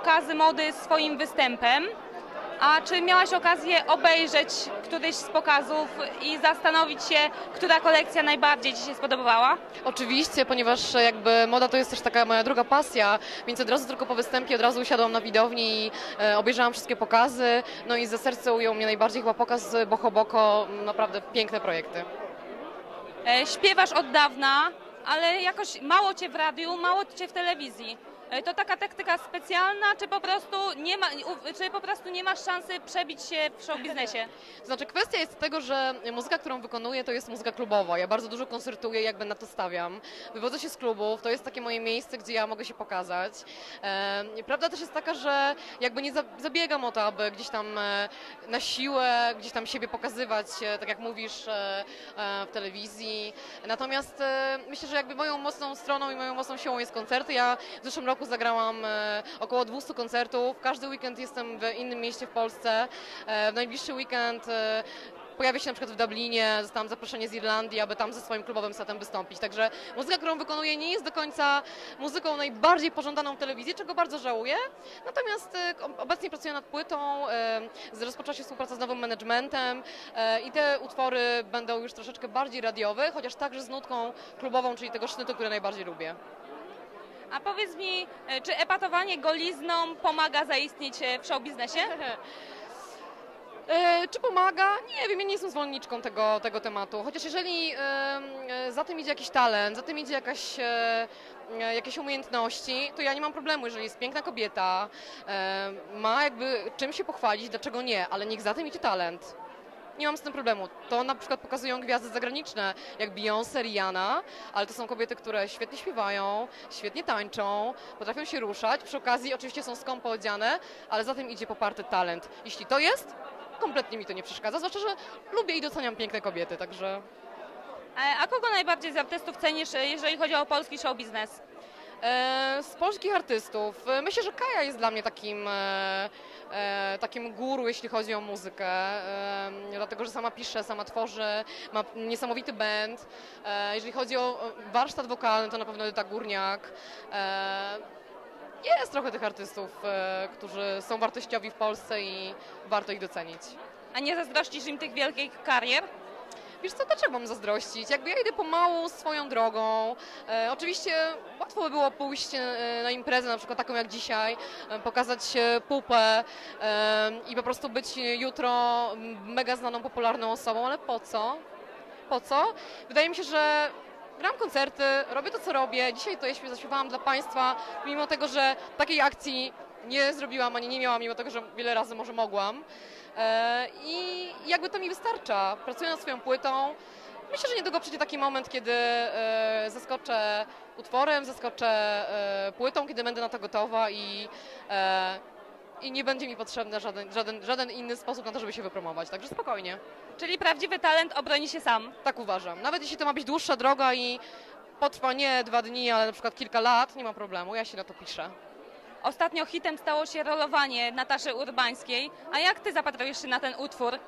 pokazy mody swoim występem. A czy miałaś okazję obejrzeć któryś z pokazów i zastanowić się, która kolekcja najbardziej Ci się spodobała? Oczywiście, ponieważ jakby moda to jest też taka moja druga pasja, więc od razu tylko po występie od razu usiadłam na widowni i e, obejrzałam wszystkie pokazy. No i za serce ujął mnie najbardziej chyba pokaz Boko Boko, naprawdę piękne projekty. E, Śpiewasz od dawna, ale jakoś mało Cię w radiu, mało Cię w telewizji. E, To taka taktyka specjalna, czy po prostu nie, ma, czy po prostu nie masz szansy przebić się w show biznesie? To znaczy kwestia jest tego, że muzyka, którą wykonuję, to jest muzyka klubowa. Ja bardzo dużo koncertuję, jakby na to stawiam. Wywodzę się z klubów, to jest takie moje miejsce, gdzie ja mogę się pokazać. E, prawda też jest taka, że jakby nie za, zabiegam o to, aby gdzieś tam e, na siłę, gdzieś tam siebie pokazywać, tak jak mówisz, w telewizji. Natomiast myślę, że jakby moją mocną stroną i moją mocną siłą jest koncerty. Ja w zeszłym roku zagrałam e, około 200 koncertów. Każdy weekend jestem w innym mieście w Polsce. E, w najbliższy weekend e, pojawię się na przykład w Dublinie, dostałam zaproszenie z Irlandii, aby tam ze swoim klubowym setem wystąpić. Także muzyka, którą wykonuję nie jest do końca muzyką najbardziej pożądaną w telewizji, czego bardzo żałuję. Natomiast obecnie pracuję nad płytą, rozpoczęła się współpraca z nowym managementem i te utwory będą już troszeczkę bardziej radiowe, chociaż także z nutką klubową, czyli tego sznytu, który najbardziej lubię. A powiedz mi, e, czy epatowanie golizną pomaga zaistnieć e, w show biznesie? E, czy pomaga? Nie wiem, ja nie jestem zwolenniczką tego, tego tematu. Chociaż jeżeli e, za tym idzie jakiś talent, za tym idzie jakaś, e, e, jakieś umiejętności, to ja nie mam problemu, jeżeli jest piękna kobieta, ma jakby czym się pochwalić, dlaczego nie, ale niech za tym idzie talent. Nie mam z tym problemu. To na przykład pokazują gwiazdy zagraniczne, jak Beyoncé, Rihanna, ale to są kobiety, które świetnie śpiewają, świetnie tańczą, potrafią się ruszać. Przy okazji oczywiście są skąpo odziane, ale za tym idzie poparty talent. Jeśli to jest, kompletnie mi to nie przeszkadza, zwłaszcza, że lubię i doceniam piękne kobiety, także... E, A kogo najbardziej z artystów cenisz, e, jeżeli chodzi o polski show biznes? E, z polskich artystów, e, myślę, że Kaja jest dla mnie takim, e, takim guru, jeśli chodzi o muzykę, dlatego, że sama pisze, sama tworzy, ma niesamowity band. Jeżeli chodzi o warsztat wokalny, to na pewno Edyta Górniak. Jest trochę tych artystów, którzy są wartościowi w Polsce i warto ich docenić. A nie zazdrościsz im tych wielkich karier? Wiesz co, dlaczego mam zazdrościć? Jakby ja idę pomału swoją drogą. E, oczywiście łatwo by było pójść e, na imprezę, na przykład taką jak dzisiaj, e, pokazać pupę e, i po prostu być jutro mega znaną, popularną osobą, ale po co? Po co? Wydaje mi się, że gram koncerty, robię to, co robię. Dzisiaj to ja śpiew- zaśpiewałam dla Państwa, mimo tego, że takiej akcji nie zrobiłam, ani nie miałam, mimo tego, że wiele razy może mogłam. E, I jakby to mi wystarcza. Pracuję nad swoją płytą. Myślę, że niedługo przyjdzie taki moment, kiedy e, zaskoczę utworem, zaskoczę e, płytą, kiedy będę na to gotowa i, i nie będzie mi potrzebny żaden, żaden, żaden inny sposób na to, żeby się wypromować. Także spokojnie. Czyli prawdziwy talent obroni się sam. Tak uważam. Nawet jeśli to ma być dłuższa droga i potrwa nie dwa dni, ale na przykład kilka lat, nie ma problemu. Ja się na to piszę. Ostatnio hitem stało się rolowanie Nataszy Urbańskiej. A jak ty zapatrujesz się na ten utwór?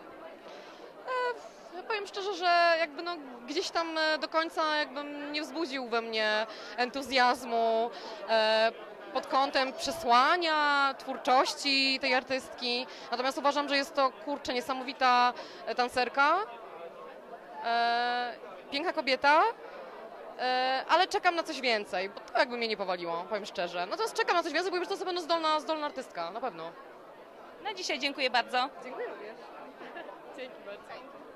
Ja powiem szczerze, że jakby no gdzieś tam e, do końca jakby nie wzbudził we mnie entuzjazmu e, pod kątem przesłania, twórczości tej artystki. Natomiast uważam, że jest to kurczę niesamowita e, tancerka, e, piękna kobieta. E, ale czekam na coś więcej, bo to jakby mnie nie powaliło, powiem szczerze. Natomiast czekam na coś więcej, bo już to na pewno zdolna, zdolna artystka, na pewno. Na dzisiaj dziękuję bardzo. Dziękuję również. Dzięki bardzo.